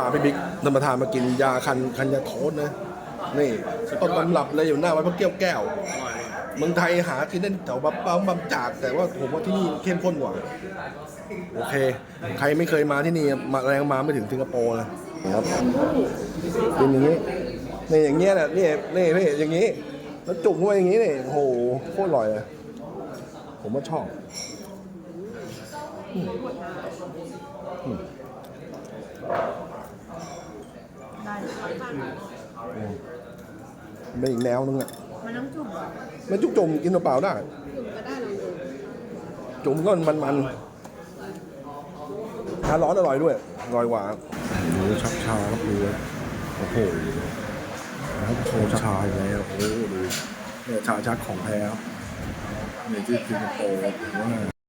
าพี่บิ๊กท่านประธานมากินยาคันคันยาโทษนะนี่ต้นตำรับเลยอยู่หน้าวัดพระเกี้ยวแก้วเมืองไทยหากินได้แถวบับป้าบำจาก แต่ว่าผมว่าที่นี่เข้มข้นกว่า โอเค ใครไม่เคยมาที่นี่มาแรงมาไม่ถึงสิงคโปร์นะครับเป็นอย่างนี้นี่อย่างเงี้ยแหละนี่นี่นี่อย่างนี้ แล้วจุ่มเข้าไปอย่างนี้นี่โอ้โหโคตรอร่อยเลยผมว่าชอบ ได้ เป็นอีกแนวนึงอะมันต้องจุ่มเหรอไม่จุ่มจุ่มกินเปล่าๆได้ จุ่มก็ได้ลองดูจุ่มก็มันมันชาร้อนอร่อยด้วยอร่อยกว่าดูชักชาครับดูโอ้โหนะครับโชว์ชาอีกแล้วโอ้โหดูเนี่ยชาชักของแท้ครับเนี่ยที่สิงคโปร์ว่า